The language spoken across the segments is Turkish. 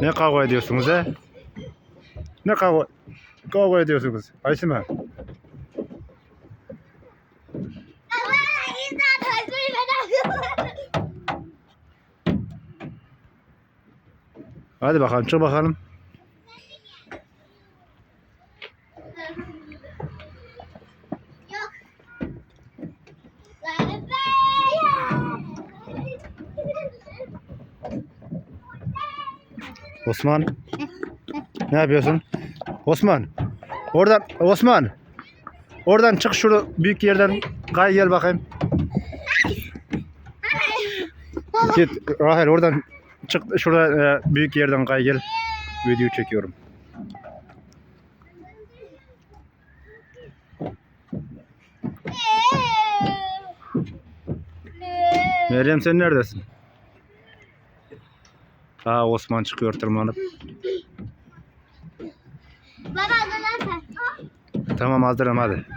Ne kavga ediyorsunuz he? Ne kavga, kavga ediyorsunuz? Aysima. Hadi bakalım çık bakalım. Osman. Ne yapıyorsun? Osman. Oradan Osman. Oradan çık şurada büyük yerden kay gel bakayım. Git Rahel oradan çık şurada e, büyük yerden kay gel. Video çekiyorum. Meryem sen neredesin? Aa Osman çıkıyor tırmanıp. Baba hazırlan sen. Tamam hazırım hadi.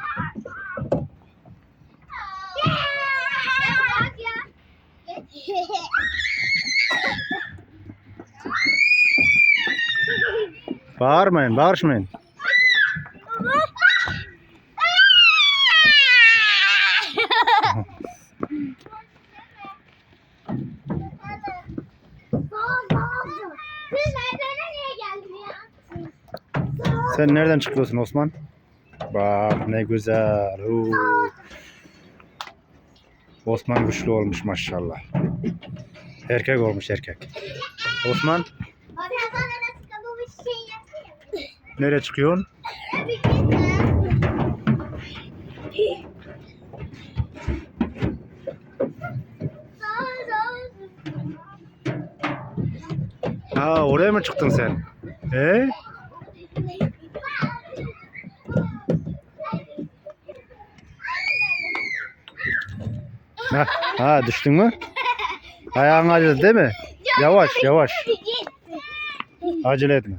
Bağırmayın, bağırışmayın. Siz merdivene niye geldin ya? Sen nereden çıkıyorsun Osman? Bak ne güzel. Oo. Osman güçlü olmuş maşallah. Erkek olmuş erkek. Osman şey nereye çıkıyorsun? Ha oraya mı çıktın sen? He? Ha, ha düştün mü? Ayağın acıdı değil mi? Yavaş yavaş. Acele etme.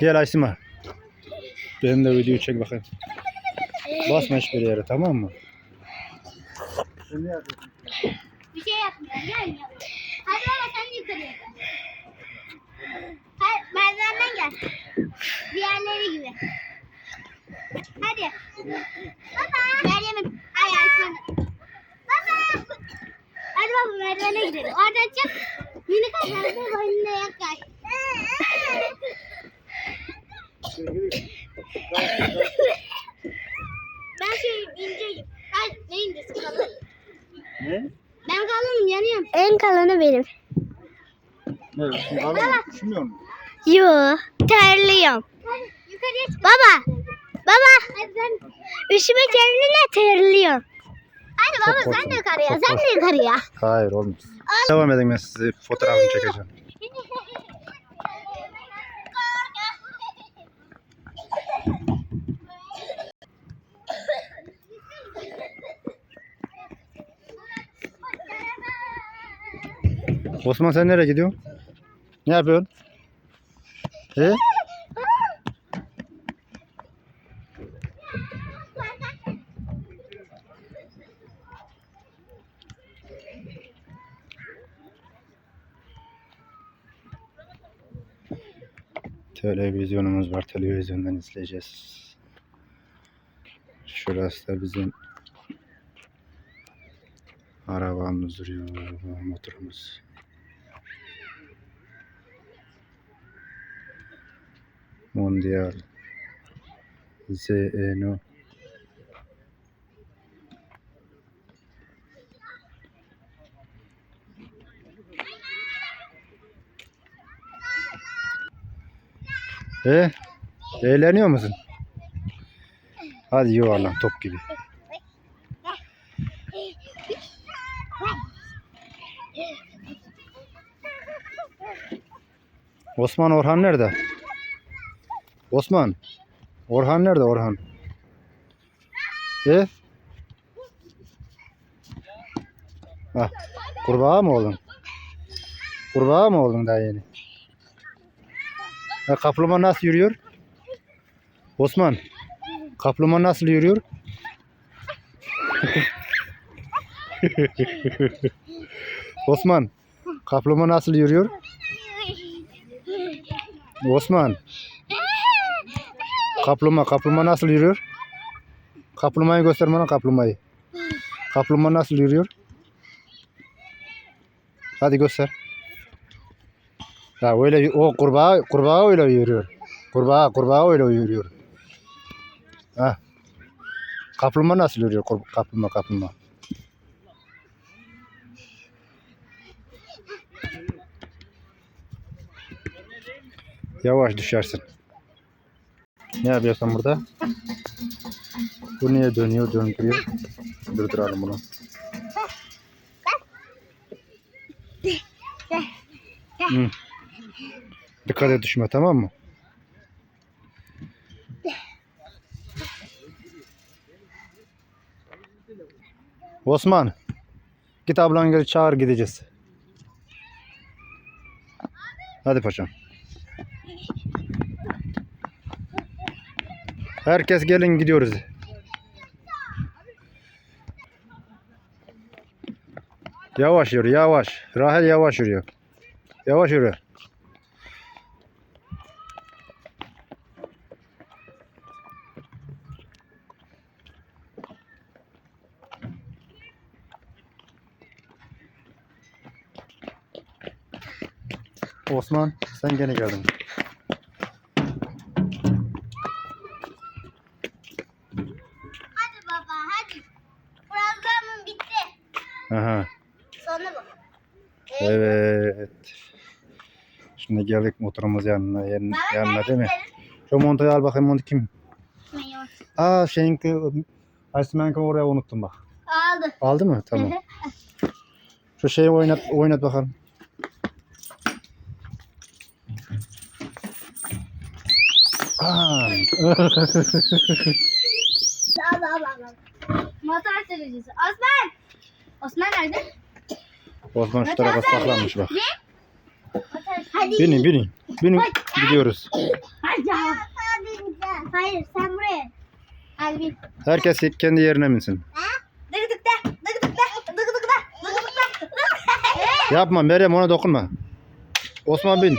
Gel Aysima. Benim de videoyu çek bakayım. Basma hiçbir yere tamam mı? Bir şey yapmıyor. Gelmiyor. Hadi baba sen yukarıya gel. Hayır merdivenden gel. Diğerleri gibi. Hadi. Baba. Meryem'in ayağı Baba. Hadi baba merdivene gidelim. Oradan çık. Minik ayaklarını boynuna yaklaş. ben şey inceyim. Ben ne incesi kalın. Ne? Ben kalınım yanıyorum. En kalını benim. Şimdi musun? Yo, terliyorum. Hadi yukarıya çık. Baba, baba. Hadi sen. Üşüme kendine terliyorum. Hadi Çok baba sen korktum, de yukarıya, çok sen de yukarıya. Hayır olmaz. Devam edin ben size fotoğrafını çekeceğim. Osman sen nereye gidiyorsun? Ne yapıyorsun? He? Televizyonumuz var. Televizyondan izleyeceğiz. Şurası da bizim arabamız duruyor. Motorumuz. Mondial ZNO E, eğleniyor musun? Hadi yuvarlan top gibi. Osman Orhan nerede? Osman. Orhan nerede Orhan? E? Ah, kurbağa mı oldun? Kurbağa mı oldun daha yeni? Ha, kaplumbağa nasıl yürüyor? Osman. Kaplumbağa nasıl yürüyor? Osman. Kaplumbağa nasıl yürüyor? Osman. Kaplumbağa, kaplumbağa nasıl yürüyor? Kaplumbağayı göster bana kaplumbağayı. Kaplumbağa nasıl yürüyor? Hadi göster. Ya öyle o kurbağa kurbağa öyle yürüyor. Kurbağa kurbağa öyle yürüyor. Ha. Kaplumbağa nasıl yürüyor? Kaplumbağa kaplumbağa. Yavaş düşersin. Ne yapıyorsun burada? Bu niye dönüyor, döndürüyor? Durduralım bunu. Hı. Dikkat et düşme tamam mı? Osman. Git ablan gel çağır gideceğiz. Hadi paşam. Herkes gelin gidiyoruz. Yavaş yürü yavaş. Rahel yavaş yürüyor. Yavaş yürü. Osman sen gene geldin. Hadi baba hadi. Programın bitti. Aha. Sonra bak. Evet. Şimdi geldik motorumuz yanına, yan, yanına değil mi? Şu montoyu al bakayım montu kim? Aa şeyinki, Aysimenki oraya unuttum bak. Aldı. Aldı mı? Tamam. Şu şeyi oynat, oynat bakalım. Aa, Al al al. al. Motor sürücüsü. Osman. Osman nerede? Osman şu tarafa saklanmış bak. Hadi. Binin binin. Binin gidiyoruz. Hadi. Hayır sen buraya. Hadi. Herkes kendi yerine. Dıgıdıkta. Yapma Meryem ona dokunma. Osman bin.